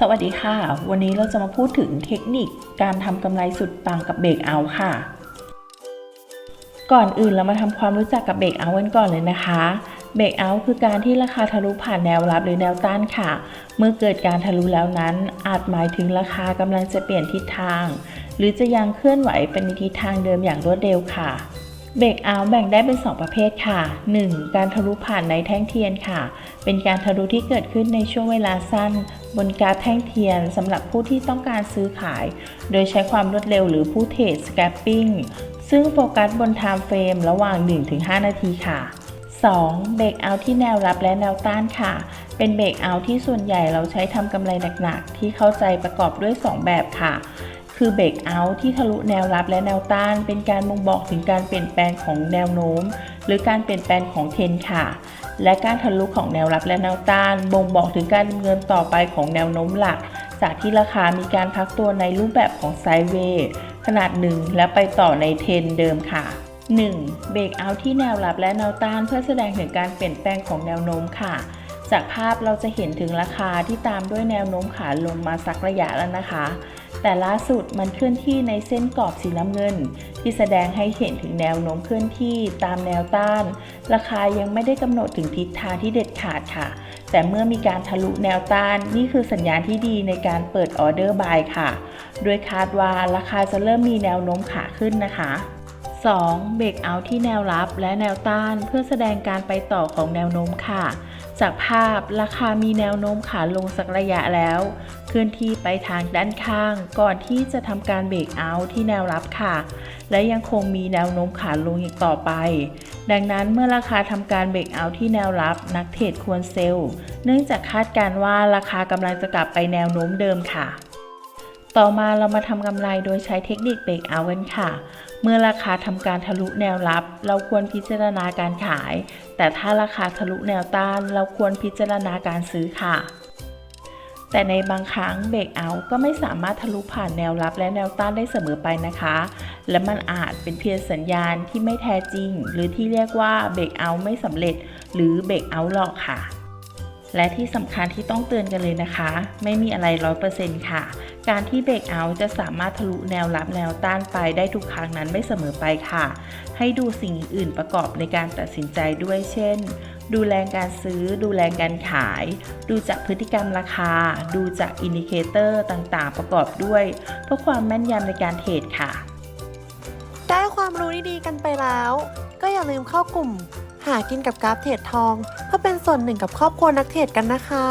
สวัสดีค่ะ วันนี้เราจะมาพูดถึงเทคนิคการทำกำไรสุดปังกับเบรกเอาค่ะ ก่อนอื่นเรามาทำความรู้จักกับเบรกเอากันก่อนเลยนะคะเบรกเอาคือการที่ราคาทะลุผ่านแนวรับหรือแนวต้านค่ะ เมื่อเกิดการทะลุแล้วนั้น อาจหมายถึงราคากำลังจะเปลี่ยนทิศทาง หรือจะยังเคลื่อนไหวเป็นในทิศทางเดิมอย่างรวดเร็วค่ะ เบรกเอาท์แบ่งได้เป็น 2 ประเภทค่ะ 1. การทะลุผ่านในแท่งเทียนค่ะ เป็นการทะลุที่เกิดขึ้นในช่วงเวลาสั้น บนกราฟแท่งเทียนสำหรับผู้ที่ต้องการซื้อขาย โดยใช้ความรวดเร็วหรือผู้เทรดสแคปปิ้งซึ่งโฟกัสบนไทม์เฟรมระหว่าง 1-5 นาทีค่ะ 2. เบรกเอาท์ที่แนวรับและแนวต้านค่ะ เป็นเบรกเอาท์ที่ส่วนใหญ่เราใช้ทำกำไรหนักๆ ที่เข้าใจประกอบด้วย 2 แบบค่ะ คือเบรกเอาท์ที่ทะลุแนวรับและแนวต้าน เป็นการบ่งบอกถึงการเปลี่ยนแปลงของแนวโน้ม หรือการเปลี่ยนแปลงของเทนค่ะ และการทะลุของแนวรับและแนวต้าน บ่งบอกถึงการดำเนินต่อไปของแนวโน้มหลัก จากที่ราคามีการพักตัวในรูปแบบของไซด์เวย์ขนาดหนึ่งและไปต่อในเทนเดิมค่ะ 1. เบรกเอาท์ที่แนวรับและแนวต้าน เพื่อแสดงถึงการเปลี่ยนแปลงของแนวโน้มค่ะ จากภาพเราจะเห็นถึงราคาที่ตามด้วยแนวโน้มขาลงมาสักระยะแล้วนะคะ แต่ล่าสุดมันเคลื่อนที่ในเส้นกรอบสีน้ำเงิน ที่แสดงให้เห็นถึงแนวโน้มเคลื่อนที่ตามแนวต้าน ราคายังไม่ได้กำหนดถึงทิศทางที่เด็ดขาดค่ะ แต่เมื่อมีการทะลุแนวต้านนี่คือสัญญาณที่ดีในการเปิดออเดอร์บายค่ะ โดยคาดว่าราคาจะเริ่มมีแนวโน้มขาขึ้นนะคะ 2. เบรกเอาท์ที่แนวรับและแนวต้านเพื่อแสดงการไปต่อของแนวโน้มค่ะ จากภาพราคามีแนวโน้มขาลงสักระยะแล้ว เคลื่อนที่ไปทางด้านข้างก่อนที่จะทำการเบรกเอาท์ที่แนวรับค่ะ และยังคงมีแนวโน้มขาลงอีกต่อไป ดังนั้นเมื่อราคาทำการเบรกเอาท์ที่แนวรับนักเทรดควรเซลล์ เนื่องจากคาดการณ์ว่าราคากำลังจะกลับไปแนวโน้มเดิมค่ะ ต่อมาเรามาทำกำไรโดยใช้เทคนิคเบรกเอาท์กันค่ะ เมื่อราคาทำการทะลุแนวรับ เราควรพิจารณาการขาย แต่ถ้าราคาทะลุแนวต้านเราควรพิจารณาการซื้อค่ะ แต่ในบางครั้งเบรกเอาท์ก็ไม่สามารถทะลุผ่านแนวรับและแนวต้านได้เสมอไปนะคะ และมันอาจเป็นเพียงสัญญาณที่ไม่แท้จริง หรือที่เรียกว่าเบรกเอาท์ไม่สำเร็จ หรือเบรกเอาท์หลอกค่ะ และที่สำคัญที่ต้องเตือนกันเลยนะคะ ไม่มีอะไรร้อยเปอร์เซ็นต์ค่ะ การที่เบรกเอาจะสามารถทะลุแนวรับแนวต้านไปได้ทุกครั้งนั้นไม่เสมอไปค่ะ ให้ดูสิ่งอื่นประกอบในการตัดสินใจด้วยเช่น ดูแรงการซื้อ ดูแรงการขาย ดูจากพฤติกรรมราคา ดูจากอินดิเคเตอร์ต่างๆ ประกอบด้วย เพื่อความแม่นยำในการเทรดค่ะ ได้ความรู้ดีๆกันไปแล้ว ก็อย่าลืมเข้ากลุ่ม หากินกับกราฟเทรดทอง เพื่อเป็นส่วนหนึ่งกับครอบครัวนักเทรดกันนะคะ